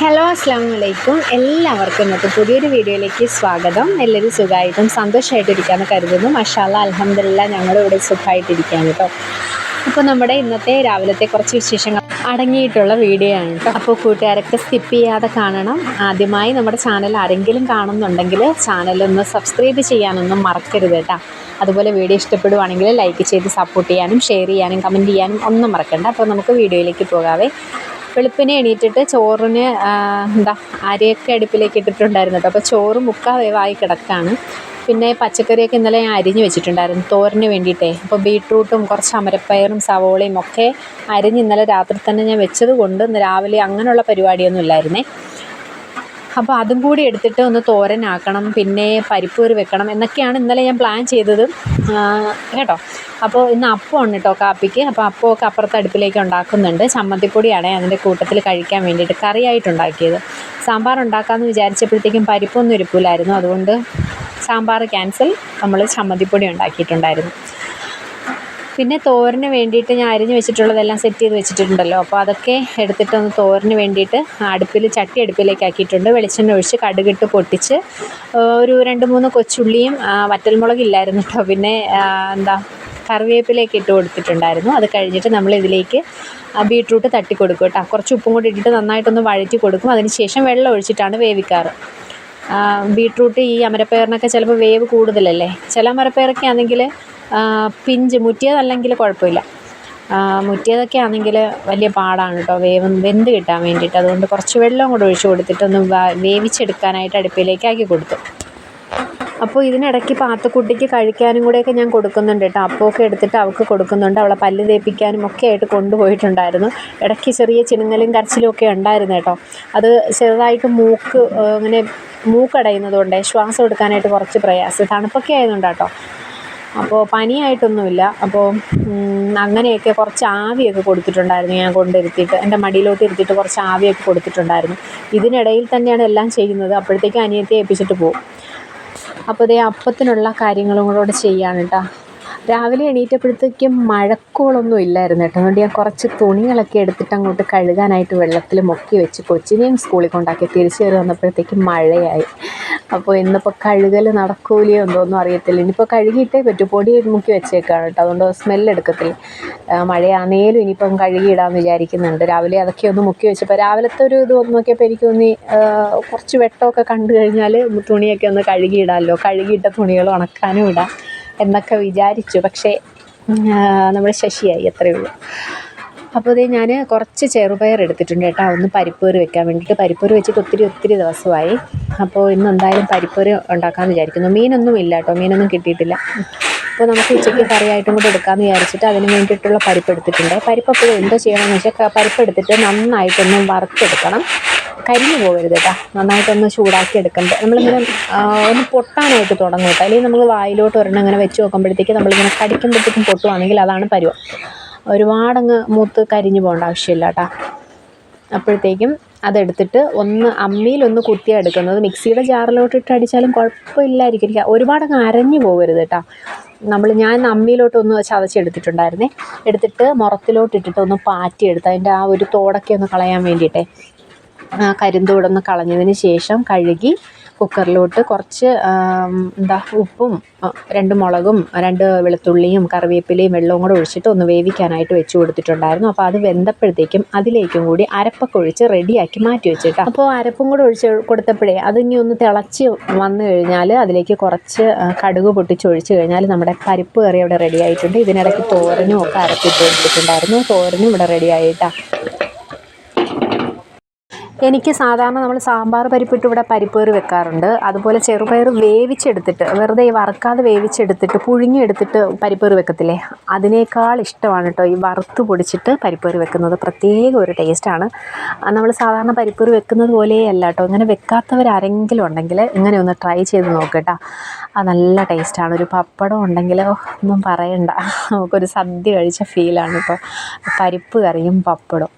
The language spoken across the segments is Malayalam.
ഹലോ അസ്സാം വലൈക്കും എല്ലാവർക്കും ഇന്നത്തെ പുതിയൊരു വീഡിയോയിലേക്ക് സ്വാഗതം. എല്ലാവരും സുഖമായിട്ടും സന്തോഷമായിട്ടിരിക്കാമെന്ന് കരുതുന്നു. മഷാല അലഹമില്ല ഞങ്ങളിവിടെ ഇവിടെ സുഖമായിട്ടിരിക്കുകയാണ് കേട്ടോ. അപ്പോൾ നമ്മുടെ ഇന്നത്തെ രാവിലത്തെ കുറച്ച് വിശേഷങ്ങൾ അടങ്ങിയിട്ടുള്ള വീഡിയോ ആണ് കേട്ടോ. അപ്പോൾ കൂട്ടുകാരൊക്കെ സ്കിപ്പ് ചെയ്യാതെ കാണണം. ആദ്യമായി നമ്മുടെ ചാനൽ ആരെങ്കിലും കാണുന്നുണ്ടെങ്കിൽ ചാനലൊന്ന് സബ്സ്ക്രൈബ് ചെയ്യാനൊന്നും മറക്കരുത് കേട്ടോ. അതുപോലെ വീഡിയോ ഇഷ്ടപ്പെടുവാണെങ്കിൽ ലൈക്ക് ചെയ്ത് സപ്പോർട്ട് ചെയ്യാനും ഷെയർ ചെയ്യാനും കമന്റ് ചെയ്യാനും ഒന്നും മറക്കണ്ട. അപ്പോൾ നമുക്ക് വീഡിയോയിലേക്ക് പോകാവേ. വെളുപ്പിനെ എണീറ്റിട്ട് ചോറിന് എന്താ അരിയൊക്കെ അടുപ്പിലേക്ക് ഇട്ടിട്ടുണ്ടായിരുന്നു കേട്ടോ. അപ്പോൾ ചോറ് മുക്കാ വേവായി കിടക്കാണ്. പിന്നെ പച്ചക്കറിയൊക്കെ ഇന്നലെ ഞാൻ അരിഞ്ഞ് വെച്ചിട്ടുണ്ടായിരുന്നു തോരന് വേണ്ടിയിട്ടേ. അപ്പോൾ ബീട്രൂട്ടും കുറച്ച് അമരപ്പയറും സവോളയും ഒക്കെ അരിഞ്ഞ് ഇന്നലെ രാത്രി തന്നെ ഞാൻ വെച്ചത് കൊണ്ട് ഇന്ന് രാവിലെ അങ്ങനെയുള്ള പരിപാടിയൊന്നും ഇല്ലായിരുന്നേ. അപ്പോൾ അതും കൂടി എടുത്തിട്ട് ഒന്ന് തോരനാക്കണം പിന്നെ പരിപ്പ് കറി വെക്കണം എന്നൊക്കെയാണ് ഇന്നലെ ഞാൻ പ്ലാൻ ചെയ്തത്. കേട്ടോ? അപ്പോൾ ഇന്ന് അപ്പമാണ് കേട്ടോ കാപ്പിക്ക്. അപ്പോൾ അപ്പമൊക്കെ അപ്പുറത്തെ അടുപ്പിലേക്ക് ഉണ്ടാക്കുന്നുണ്ട്. ചമ്മന്തിപ്പൊടിയാണ് അതിന്റെ കൂട്ടത്തിൽ കഴിക്കാൻ വേണ്ടിയിട്ട് കറിയായിട്ട് ഉണ്ടാക്കിയത്. സാമ്പാർ ഉണ്ടാക്കാമെന്ന് വിചാരിച്ചപ്പോഴത്തേക്കും പരിപ്പൊന്നും ഇരിപ്പില്ലായിരുന്നു അതുകൊണ്ട് സാമ്പാർ ക്യാൻസൽ നമ്മൾ ചമ്മന്തിപ്പൊടി ഉണ്ടാക്കിയിട്ടുണ്ടായിരുന്നു. പിന്നെ തോരന് വേണ്ടിയിട്ട് ഞാൻ അരിഞ്ഞ് വെച്ചിട്ടുള്ളതെല്ലാം സെറ്റ് ചെയ്ത് വെച്ചിട്ടുണ്ടല്ലോ. അപ്പോൾ അതൊക്കെ എടുത്തിട്ടൊന്ന് തോരന് വേണ്ടിയിട്ട് അടുപ്പിൽ ചട്ടി അടുപ്പിലേക്ക് ആക്കിയിട്ടുണ്ട്. വെളിച്ചെണ്ണ ഒഴിച്ച് കടുകിട്ട് പൊട്ടിച്ച് ഒരു രണ്ട് മൂന്ന് കൊച്ചുള്ളിയും വറ്റൽമുളകില്ലായിരുന്നു കേട്ടോ പിന്നെ എന്താ കറിവേപ്പിലേക്ക് ഇട്ട് കൊടുത്തിട്ടുണ്ടായിരുന്നു. അത് കഴിഞ്ഞിട്ട് നമ്മൾ ഇതിലേക്ക് ബീട്രൂട്ട് തട്ടി കൊടുക്കും കേട്ടോ കുറച്ച് ഉപ്പും കൂടി ഇട്ടിട്ട് നന്നായിട്ടൊന്ന് വഴറ്റി കൊടുക്കും. അതിനുശേഷം വെള്ളം ഒഴിച്ചിട്ടാണ് വേവിക്കാറ്. ബീട്രൂട്ട് ഈ അമരപ്പയറിനൊക്കെ ചിലപ്പോൾ വേവ് കൂടുതലല്ലേ? ചില അമരപ്പയറൊക്കെ ആണെങ്കിൽ പിഞ്ച്. മുറ്റിയതല്ലെങ്കിൽ കുഴപ്പമില്ല. മുറ്റിയതൊക്കെ ആണെങ്കിൽ വലിയ പാടാണ് കേട്ടോ വേവ് വെന്ത് കിട്ടാൻ വേണ്ടിയിട്ട്. അതുകൊണ്ട് കുറച്ച് വെള്ളം കൂടെ ഒഴിച്ച് കൊടുത്തിട്ടൊന്ന് വേവിച്ചെടുക്കാനായിട്ട് അടുപ്പിലേക്കാക്കി കൊടുത്തു. അപ്പോൾ ഇതിനിടയ്ക്ക് പാത്തക്കുട്ടിക്ക് കഴിക്കാനും കൂടെയൊക്കെ ഞാൻ കൊടുക്കുന്നുണ്ട് കേട്ടോ അപ്പമൊക്കെ എടുത്തിട്ട് അവൾക്ക് കൊടുക്കുന്നുണ്ട്. അവളെ പല്ല് തേപ്പിക്കാനും ഒക്കെ ആയിട്ട് കൊണ്ടുപോയിട്ടുണ്ടായിരുന്നു. ഇടയ്ക്ക് ചെറിയ ചിണുങ്ങലും കരച്ചിലും ഒക്കെ ഉണ്ടായിരുന്നു കേട്ടോ അത് ചെറുതായിട്ട് മൂക്ക് അങ്ങനെ ഇങ്ങനെ മൂക്കടയുന്നത് ശ്വാസം എടുക്കാനായിട്ട് കുറച്ച് പ്രയാസം. തണുപ്പൊക്കെ ആയതുകൊണ്ട് കേട്ടോ അപ്പോൾ പനിയായിട്ടൊന്നുമില്ല. അപ്പോൾ അങ്ങനെയൊക്കെ കുറച്ച് ആവിയൊക്കെ കൊടുത്തിട്ടുണ്ടായിരുന്നു ഞാൻ കൊണ്ടിരുത്തിയിട്ട്. എന്റെ മടിയിലോട്ട് ഇരുത്തിയിട്ട് കുറച്ച് ആവിയൊക്കെ കൊടുത്തിട്ടുണ്ടായിരുന്നു. ഇതിനിടയിൽ തന്നെയാണ് എല്ലാം ചെയ്യുന്നത്. അപ്പോഴത്തേക്കും അനിയത്തെ ഏൽപ്പിച്ചിട്ട് പോകും അപ്പോൾ ഇതേ അപ്പത്തിനുള്ള കാര്യങ്ങളും കൂടെ ചെയ്യാണ് കേട്ടോ രാവിലെ എണീറ്റപ്പോഴത്തേക്കും മഴക്കോളൊന്നും ഇല്ലായിരുന്നു കേട്ടോ അതുകൊണ്ട് ഞാൻ കുറച്ച് തുണികളൊക്കെ എടുത്തിട്ട് അങ്ങോട്ട് കഴുകാനായിട്ട് വെള്ളത്തിൽ മുക്കി വെച്ച് കൊച്ചിനെയും സ്കൂളിൽ കൊണ്ടാക്കി തിരിച്ചു കയറി വന്നപ്പോഴത്തേക്കും മഴയായി. അപ്പോൾ ഇന്നിപ്പോൾ കഴുകൽ നടക്കൂലയോ എന്തോന്നും അറിയത്തില്ല. ഇനിയിപ്പോൾ കഴുകിയിട്ടേ പറ്റൂ. പൊടി മുക്കി വെച്ചേക്കാണ് കേട്ടോ. അതുകൊണ്ട് സ്മെല്ല് എടുക്കത്തില്ല മഴയാണേലും ഇനിയിപ്പം കഴുകിയിടാമെന്ന് വിചാരിക്കുന്നുണ്ട്. രാവിലെ അതൊക്കെ ഒന്ന് മുക്കി വെച്ചപ്പോൾ രാവിലത്തെ ഒരു ഇത് നോക്കിയപ്പോൾ എനിക്ക് തോന്നി കുറച്ച് വെട്ടമൊക്കെ കണ്ടു കഴിഞ്ഞാൽ തുണിയൊക്കെ ഒന്ന് കഴുകിയിടാമല്ലോ കഴുകിയിട്ട തുണികൾ ഉണക്കാനും ഇടാം എന്നൊക്കെ വിചാരിച്ചു. പക്ഷേ നമ്മുടെ ശശിയായി അത്രയേ ഉള്ളൂ. അപ്പോൾ ഇത് ഞാൻ കുറച്ച് ചെറുപയർ എടുത്തിട്ടുണ്ട് കേട്ടോ. ഒന്ന് പരിപ്പൂര് വെക്കാൻ വേണ്ടിയിട്ട്. പരിപ്പൂര് വെച്ചിട്ട് ഒത്തിരി ഒത്തിരി ദിവസമായി. അപ്പോൾ ഇന്ന് എന്തായാലും പരിപ്പൂര് ഉണ്ടാക്കാമെന്ന് വിചാരിക്കുന്നു. മീനൊന്നും ഇല്ല കേട്ടോ. മീനൊന്നും കിട്ടിയിട്ടില്ല. അപ്പോൾ നമുക്ക് ഉച്ചയ്ക്ക് കറിയായിട്ടും കൂടെ എടുക്കാമെന്ന് വിചാരിച്ചിട്ട് അതിന് വേണ്ടിയിട്ടുള്ള പരിപ്പ് എടുത്തിട്ടുണ്ട്. പരിപ്പ് അപ്പോഴും എന്തോ ചെയ്യണമെന്ന് വെച്ചാൽ പരിപ്പ് എടുത്തിട്ട് നന്നായിട്ടൊന്ന് വറുത്തെടുക്കണം. കരിഞ്ഞു പോകരുത് കേട്ടോ. നന്നായിട്ടൊന്ന് ചൂടാക്കി എടുക്കണ്ട. നമ്മളിങ്ങനെ ഒന്ന് പൊട്ടാനായിട്ട് തുടങ്ങും കേട്ടോ. അല്ലെങ്കിൽ നമ്മൾ വായിലോട്ട് ഒരെണ്ണം ഇങ്ങനെ വെച്ച് നോക്കുമ്പോഴത്തേക്ക് നമ്മളിങ്ങനെ കടിക്കുമ്പോഴത്തേക്കും പൊട്ടുവാണെങ്കിൽ അതാണ് പരുവം. ഒരുപാടങ്ങ് മൂത്ത് കരിഞ്ഞു പോകേണ്ട ആവശ്യമില്ല കേട്ടോ. അപ്പോഴത്തേക്കും അതെടുത്തിട്ട് ഒന്ന് അമ്മിയിലൊന്ന് കുത്തിയാണ് എടുക്കുന്നത്. മിക്സിയുടെ ജാറിലോട്ട് ഇട്ട് അടിച്ചാലും കുഴപ്പമില്ലായിരിക്കും. ഒരുപാടങ്ങ് അരഞ്ഞു പോകരുത് കേട്ടോ. നമ്മൾ ഞാൻ അമ്മിയിലോട്ടൊന്ന് ചതച്ചെടുത്തിട്ടുണ്ടായിരുന്നേ. എടുത്തിട്ട് മുറത്തിലോട്ട് ഇട്ടിട്ട് ഒന്ന് പാറ്റി എടുത്ത് അതിന്റെ ആ ഒരു തോടൊക്കെ ഒന്ന് കളയാൻ വേണ്ടിയിട്ടേ. ആ കരിന്തോടൊന്ന് കളഞ്ഞതിന് ശേഷം കഴുകി കുക്കറിലോട്ട് കുറച്ച് എന്താ ഉപ്പും രണ്ട് മുളകും രണ്ട് വെളുത്തുള്ളിയും കറിവേപ്പിലയും വെള്ളവും കൂടെ ഒഴിച്ചിട്ട് ഒന്ന് വേവിക്കാനായിട്ട് വെച്ച് കൊടുത്തിട്ടുണ്ടായിരുന്നു. അപ്പോൾ അത് വെന്തപ്പോഴത്തേക്കും അതിലേക്കും കൂടി അരപ്പൊക്കെ ഒഴിച്ച് റെഡിയാക്കി മാറ്റി വെച്ചിട്ട്. അപ്പോൾ അരപ്പും കൂടെ ഒഴിച്ച് കൊടുത്തപ്പോഴേ അതിനി ഒന്ന് തിളച്ച് വന്നു കഴിഞ്ഞാൽ അതിലേക്ക് കുറച്ച് കടുക് പൊട്ടിച്ചൊഴിച്ച് കഴിഞ്ഞാൽ നമ്മുടെ പരിപ്പ് കറി അവിടെ റെഡി ആയിട്ടുണ്ട്. ഇതിനിടയ്ക്ക് തോരനും ഒക്കെ അരപ്പിട്ട് കൊടുത്തിട്ടുണ്ടായിരുന്നു. തോരനും ഇവിടെ റെഡി ആയിട്ടാണ് എനിക്ക് സാധാരണ നമ്മൾ സാമ്പാർ പരിപ്പിട്ട് ഇവിടെ പരിപ്പേറി വെക്കാറുണ്ട്. അതുപോലെ ചെറുപയർ വേവിച്ചെടുത്തിട്ട് വെറുതെ ഈ വറുക്കാതെ വേവിച്ചെടുത്തിട്ട് പുഴുങ്ങിയെടുത്തിട്ട് പരിപ്പേറി വെക്കത്തില്ലേ? അതിനേക്കാൾ ഇഷ്ടമാണ് കേട്ടോ ഈ വറുത്ത് പൊടിച്ചിട്ട് പരിപ്പേറി വെക്കുന്നത്. പ്രത്യേക ഒരു ടേസ്റ്റാണ് നമ്മൾ സാധാരണ പരിപ്പേറി വെക്കുന്നത് പോലെയല്ല കേട്ടോ. ഇങ്ങനെ വെക്കാത്തവരാരെങ്കിലും ഉണ്ടെങ്കിൽ ഇങ്ങനെ ഒന്ന് ട്രൈ ചെയ്ത് നോക്കട്ടോ അത് നല്ല ടേസ്റ്റാണ് ഒരു പപ്പടം ഉണ്ടെങ്കിൽ ഒന്നും പറയണ്ട. നമുക്കൊരു സദ്യ കഴിച്ച ഫീലാണ് ഇപ്പോൾ പരിപ്പ് കറിയും പപ്പടം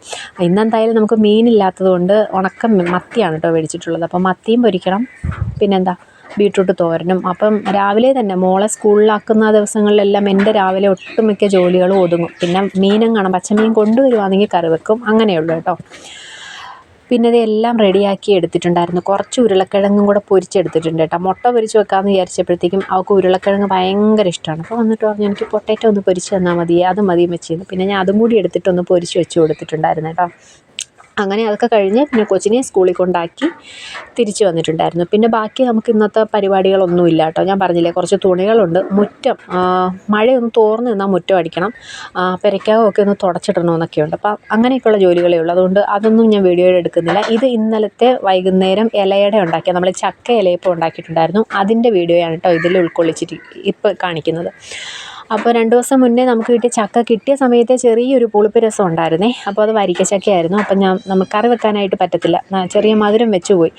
ഇന്നെന്തായാലും നമുക്ക് മീനില്ലാത്തത് കൊണ്ട് ഉണക്ക മത്തിയാണ് കേട്ടോ മേടിച്ചിട്ടുള്ളത് അപ്പോൾ മത്തിയും പൊരിക്കണം. പിന്നെന്താ? ബീട്രൂട്ട് തോരനും. അപ്പം രാവിലെ തന്നെ മോളെ സ്കൂളിലാക്കുന്ന ദിവസങ്ങളിലെല്ലാം എന്റെ രാവിലെ ഒട്ടുമിക്ക ജോലികളും ഒതുങ്ങും. പിന്നെ മീനും കാണാം. പച്ചമീൻ കൊണ്ടുവരുവാണെങ്കിൽ കറി വെക്കും. അങ്ങനെയുള്ളൂ കേട്ടോ. പിന്നെ ഇതെല്ലാം റെഡിയാക്കി എടുത്തിട്ടുണ്ടായിരുന്നു. കുറച്ച് ഉരുളക്കിഴങ്ങും കൂടെ പൊരിച്ചെടുത്തിട്ടുണ്ട് കേട്ടോ. മുട്ട പൊരിച്ച് വെക്കാമെന്ന് വിചാരിച്ചപ്പോഴത്തേക്കും അവൾക്ക് ഉരുളക്കിഴങ്ങ് ഭയങ്കര ഇഷ്ടമാണ്. അപ്പോൾ വന്നിട്ട് പറഞ്ഞു എനിക്ക് പൊട്ടേറ്റോ ഒന്ന് പൊരിച്ച് തന്നാൽ മതി. അത് മതി വെച്ചിരുന്നു പിന്നെ ഞാൻ അതും കൂടി എടുത്തിട്ടൊന്ന് പൊരിച്ച് വെച്ച് കൊടുത്തിട്ടുണ്ടായിരുന്നു കേട്ടോ. അങ്ങനെ അതൊക്കെ കഴിഞ്ഞ് പിന്നെ കൊച്ചിനെ സ്കൂളിൽ കൊണ്ടാക്കി തിരിച്ച് വന്നിട്ടുണ്ടായിരുന്നു. പിന്നെ ബാക്കി നമുക്ക് ഇന്നത്തെ പരിപാടികളൊന്നും ഇല്ല കേട്ടോ. ഞാൻ പറഞ്ഞില്ലേ കുറച്ച് തുണികളുണ്ട്. മുറ്റം മഴയൊന്നും തോർന്ന് നിന്നാൽ മുറ്റം അടിക്കണം. പെരയ്ക്കകമൊക്കെ ഒന്ന് തുടച്ചിടണമെന്നൊക്കെ ഉണ്ട് അപ്പം അങ്ങനെയൊക്കെയുള്ള ജോലികളേ ഉള്ളൂ. അതുകൊണ്ട് അതൊന്നും ഞാൻ വീഡിയോയിൽ എടുക്കുന്നില്ല. ഇത് ഇന്നലത്തെ വൈകുന്നേരം ഇലയുടെ ഉണ്ടാക്കിയ നമ്മൾ ചക്ക ഇലയപ്പം ഉണ്ടാക്കിയിട്ടുണ്ടായിരുന്നു. അതിന്റെ വീഡിയോയാണ് കേട്ടോ ഇതിൽ ഉൾക്കൊള്ളിച്ചിട്ട് ഇപ്പോൾ കാണിക്കുന്നത്. അപ്പോൾ രണ്ട് ദിവസം മുന്നേ നമുക്ക് കിട്ടിയ ചക്ക കിട്ടിയ സമയത്തെ ചെറിയൊരു പുളിപ്പ് രസം ഉണ്ടായിരുന്നേ. അപ്പോൾ അത് വരിക്ക ചക്കയായിരുന്നു അപ്പം ഞാൻ നമുക്ക് കറി വെക്കാനായിട്ട് പറ്റത്തില്ല. ചെറിയ മധുരം വെച്ചു പോയി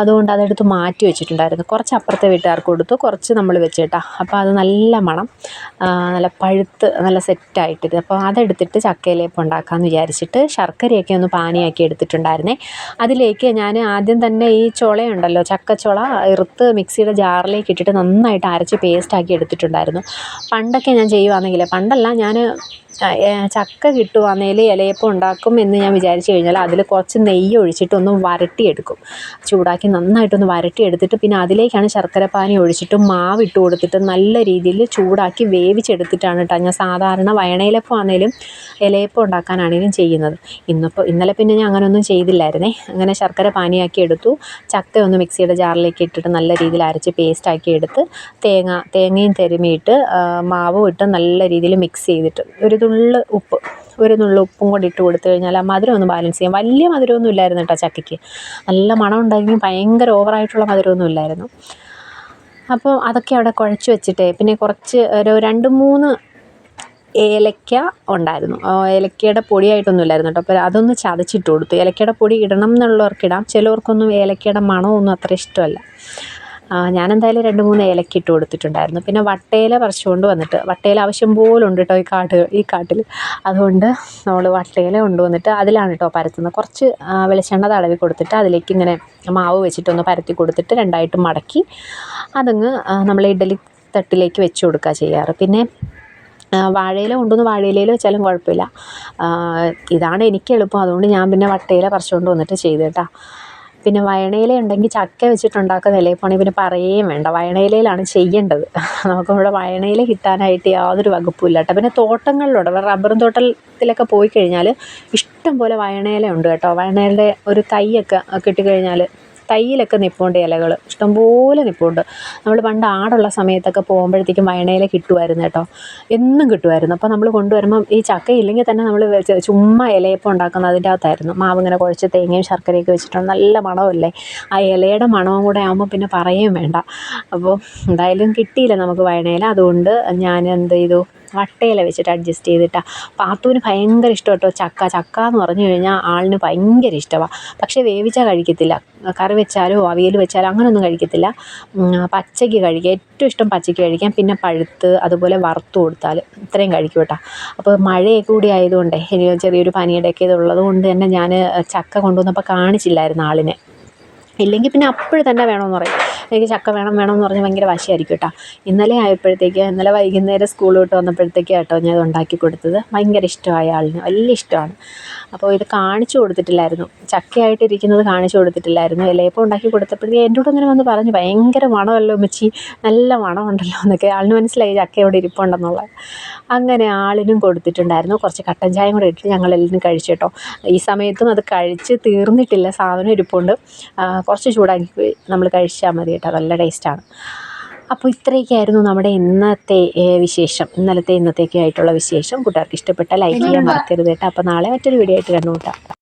അതുകൊണ്ട് അതെടുത്ത് മാറ്റി വെച്ചിട്ടുണ്ടായിരുന്നു. കുറച്ച് അപ്പുറത്തെ വീട്ടുകാർക്ക് കൊടുത്തു കുറച്ച് നമ്മൾ വെച്ചേട്ടാ. അപ്പോൾ അത് നല്ല മണം നല്ല പഴുത്ത് നല്ല സെറ്റായിട്ടിത്. അപ്പോൾ അതെടുത്തിട്ട് ചക്കയിലേപ്പ് ഉണ്ടാക്കാമെന്ന് വിചാരിച്ചിട്ട് ശർക്കരയൊക്കെ ഒന്ന് പാനിയാക്കി എടുത്തിട്ടുണ്ടായിരുന്നേ. അതിലേക്ക് ഞാൻ ആദ്യം തന്നെ ഈ ചുളയുണ്ടല്ലോ ചക്കച്ചുള ഇറുത്ത് മിക്സിയുടെ ജാറിലേക്ക് ഇട്ടിട്ട് നന്നായിട്ട് അരച്ച് പേസ്റ്റാക്കി എടുത്തിട്ടുണ്ടായിരുന്നു. പണ്ടൊക്കെ ഞാൻ ചെയ്യുവാണെങ്കിൽ പണ്ടല്ല ഞാൻ ചക്ക കിട്ടുവാന്നേൽ ഇലയപ്പം ഉണ്ടാക്കും എന്ന് ഞാൻ വിചാരിച്ചു കഴിഞ്ഞാൽ അതിൽ കുറച്ച് നെയ്യ് ഒഴിച്ചിട്ടൊന്ന് വരട്ടിയെടുക്കും. ചൂടാക്കി നന്നായിട്ടൊന്ന് വരട്ടിയെടുത്തിട്ട് പിന്നെ അതിലേക്കാണ് ശർക്കര പാനി ഒഴിച്ചിട്ട് മാവ് ഇട്ട് കൊടുത്തിട്ട് നല്ല രീതിയിൽ ചൂടാക്കി വേവിച്ചെടുത്തിട്ടാണ് കേട്ടോ ഞാൻ സാധാരണ വയണയിലപ്പം ആണെങ്കിലും ഇലയപ്പം ഉണ്ടാക്കാനാണെങ്കിലും ചെയ്യുന്നത്. ഇന്നിപ്പോൾ ഇന്നലെ പിന്നെ ഞാൻ അങ്ങനെയൊന്നും ചെയ്തില്ലായിരുന്നേ. അങ്ങനെ ശർക്കര പാനിയാക്കി എടുത്തു. ചക്ക ഒന്ന് മിക്സിയുടെ ജാറിലേക്ക് ഇട്ടിട്ട് നല്ല രീതിയിൽ അരച്ച് പേസ്റ്റാക്കി എടുത്ത് തേങ്ങ തേങ്ങയും തിരുമിയിട്ട് മാവും ഇട്ട് നല്ല രീതിയിൽ മിക്സ് ചെയ്തിട്ട്. ഒരു തുള്ള് ഉപ്പ് ഒരു നുള്ള് ഉപ്പും കൂടി ഇട്ട് കൊടുത്തു കഴിഞ്ഞാൽ ആ മധുരം ഒന്ന് ബാലൻസ് ചെയ്യാം. വലിയ മധുരമൊന്നും ഇല്ലായിരുന്നു കേട്ടോ ചക്കയ്ക്ക്. നല്ല മണം ഉണ്ടായിരുന്നു ഭയങ്കര ഓവറായിട്ടുള്ള മധുരമൊന്നും ഇല്ലായിരുന്നു. അപ്പോൾ അതൊക്കെ അവിടെ കുഴച്ച് വെച്ചിട്ടേ പിന്നെ കുറച്ച് ഒരു രണ്ട് മൂന്ന് ഏലക്ക ഉണ്ടായിരുന്നു. ഏലക്കയുടെ പൊടിയായിട്ടൊന്നും ഇല്ലായിരുന്നു കേട്ടോ അപ്പോൾ അതൊന്ന് ചതച്ചിട്ട് കൊടുത്തു. ഏലക്കയുടെ പൊടി ഇടണം എന്നുള്ളവർക്കിടാം. ചിലവർക്കൊന്നും ഏലക്കയുടെ മണമൊന്നും അത്ര ഇഷ്ടമല്ല. ഞാനെന്തായാലും രണ്ട് മൂന്ന് ഏലക്ക ഇട്ട് കൊടുത്തിട്ടുണ്ടായിരുന്നു. പിന്നെ വട്ടയില പറിച്ചുകൊണ്ട് വന്നിട്ട് വട്ടയില ആവശ്യം പോലെ ഉണ്ട് കേട്ടോ ഈ കാട്ട് ഈ കാട്ടിൽ. അതുകൊണ്ട് നമ്മൾ വട്ടയില കൊണ്ടുവന്നിട്ട് അതിലാണ് കേട്ടോ പരത്തുന്നത്. കുറച്ച് വെളിച്ചെണ്ണ തടവി കൊടുത്തിട്ട് അതിലേക്ക് ഇങ്ങനെ മാവ് വെച്ചിട്ടൊന്ന് പരത്തി കൊടുത്തിട്ട് രണ്ടായിട്ട് മടക്കി അതങ്ങ് നമ്മൾ ഇഡലി തട്ടിലേക്ക് വെച്ച് കൊടുക്കുക ചെയ്യാറ്. പിന്നെ വാഴയില കൊണ്ടുവന്ന് വാഴയിലയിൽ വെച്ചാലും കുഴപ്പമില്ല. ഇതാണ് എനിക്ക് എളുപ്പം. അതുകൊണ്ട് ഞാൻ പിന്നെ വട്ടയില പറിച്ചുകൊണ്ട് വന്നിട്ട് ചെയ്തു കേട്ടോ പിന്നെ വയണയില ഉണ്ടെങ്കിൽ ചക്ക വെച്ചിട്ടുണ്ടാക്കുന്ന പോണി പിന്നെ പറയുകയും വേണ്ട. വയണയിലയിലാണ് ചെയ്യേണ്ടത്. നമുക്കിവിടെ വയണയില കിട്ടാനായിട്ട് യാതൊരു വകുപ്പുമില്ല കേട്ടോ. പിന്നെ തോട്ടങ്ങളിലുണ്ട് റബ്ബർ തോട്ടത്തിലൊക്കെ പോയി കഴിഞ്ഞാൽ ഇഷ്ടം പോലെ വയണയില ഉണ്ട് കേട്ടോ. വയണയിലയുടെ ഒരു തൈയൊക്കെ കിട്ടിക്കഴിഞ്ഞാൽ തൈയിലൊക്കെ നിൽപ്പുണ്ട് ഇലകൾ ഇഷ്ടംപോലെ നിൽപ്പുണ്ട് നമ്മൾ പണ്ട് ആടുള്ള സമയത്തൊക്കെ പോകുമ്പോഴത്തേക്കും വയണയില കിട്ടുമായിരുന്നു കേട്ടോ. എന്നും കിട്ടുമായിരുന്നു അപ്പോൾ നമ്മൾ കൊണ്ടുവരുമ്പം ഈ ചക്ക ഇല്ലെങ്കിൽ തന്നെ നമ്മൾ ചുമ്മാ ഇലയപ്പം ഉണ്ടാക്കുന്ന അതിന്റെ അകത്തായിരുന്നു. മാവ് ഇങ്ങനെ കുഴച്ച് തേങ്ങയും ശർക്കരയൊക്കെ വെച്ചിട്ടുണ്ട്. നല്ല മണമല്ലേ? ആ ഇലയുടെ മണവും കൂടെ ആകുമ്പോൾ പിന്നെ പറയുകയും വേണ്ട. അപ്പോൾ എന്തായാലും കിട്ടിയില്ല നമുക്ക് വയണയില. അതുകൊണ്ട് ഞാൻ എന്ത് ചെയ്തു? വട്ടയില വെച്ചിട്ട് അഡ്ജസ്റ്റ് ചെയ്തിട്ടാണ് പാത്തുവിന് ഭയങ്കര ഇഷ്ടം കേട്ടോ ചക്ക. ചക്ക എന്ന് പറഞ്ഞു കഴിഞ്ഞാൽ ആളിന് ഭയങ്കര ഇഷ്ടമാണ് പക്ഷേ വേവിച്ചാൽ കഴിക്കത്തില്ല. കറി വെച്ചാലോ അവിയൽ വെച്ചാലോ അങ്ങനെയൊന്നും കഴിക്കത്തില്ല. പച്ചയ്ക്ക് കഴിക്കുക ഏറ്റവും ഇഷ്ടം പച്ചയ്ക്ക് കഴിക്കാം. പിന്നെ പഴുത്ത് അതുപോലെ വറുത്ത് കൊടുത്താൽ ഇത്രയും കഴിക്കും കേട്ടോ. അപ്പോൾ മഴയൊക്കെ കൂടി ആയതുകൊണ്ടേ എനിക്ക് ചെറിയൊരു പനിയുടെയൊക്കെ ഇതുള്ളത് കൊണ്ട് തന്നെ ഞാൻ ചക്ക കൊണ്ടുവന്നപ്പോൾ കാണിച്ചില്ലായിരുന്നു ആളിനെ. ഇല്ലെങ്കിൽ പിന്നെ അപ്പോഴും തന്നെ വേണമെന്ന് പറയും. എനിക്ക് ചക്ക വേണം വേണം എന്ന് പറഞ്ഞ് ഭയങ്കര വാശിയായിരിക്കും കേട്ടോ. ഇന്നലെ ആയപ്പോഴത്തേക്ക് ഇന്നലെ വൈകുന്നേരം സ്കൂൾ വിട്ട് വന്നപ്പോഴത്തേക്ക് കേട്ടോ ഞാൻ അത് ഉണ്ടാക്കി കൊടുത്തത്. ഭയങ്കര ഇഷ്ടമായ ആളിന് വലിയ ഇഷ്ടമാണ്. അപ്പോൾ ഇത് കാണിച്ചു കൊടുത്തിട്ടില്ലായിരുന്നു. ചക്കയായിട്ടിരിക്കുന്നത് കാണിച്ചു കൊടുത്തിട്ടില്ലായിരുന്നു. ഇലയപ്പം ഉണ്ടാക്കി കൊടുത്തപ്പോഴത്തേക്ക് എന്റെ കൂടെ ഇങ്ങനെ വന്ന് പറഞ്ഞു ഭയങ്കര മണമല്ലോ ഉമ്മച്ചി നല്ല മണമുണ്ടല്ലോ എന്നൊക്കെ. ആളിന് മനസ്സിലായി ചക്ക ഇരിപ്പുണ്ടെന്നുള്ളത് അങ്ങനെ ആളിനും കൊടുത്തിട്ടുണ്ടായിരുന്നു. കുറച്ച് കട്ടൻ ചായയും കൂടെ ഇട്ടിട്ട് ഞങ്ങൾ എല്ലാവരും കഴിച്ചു കേട്ടോ. ഈ സമയത്തും അത് കഴിച്ച് തീർന്നിട്ടില്ല. സാധനം ഇരിപ്പുണ്ട്. കുറച്ച് ചൂടാക്കി നമ്മൾ കഴിച്ചാൽ മതി കേട്ടോ. നല്ല ടേസ്റ്റാണ് അപ്പോൾ ഇത്രയൊക്കെയായിരുന്നു നമ്മുടെ ഇന്നത്തെ വിശേഷം. ഇന്നലത്തെ ഇന്നത്തെയൊക്കെ ആയിട്ടുള്ള വിശേഷം. കൂട്ടുകാർക്ക് ഇഷ്ടപ്പെട്ട ലൈക്ക് ചെയ്യാൻ മറക്കരുത് കേട്ടോ. അപ്പോൾ നാളെ മറ്റൊരു വീഡിയോ ആയിട്ട് കണ്ടുമുട്ടാം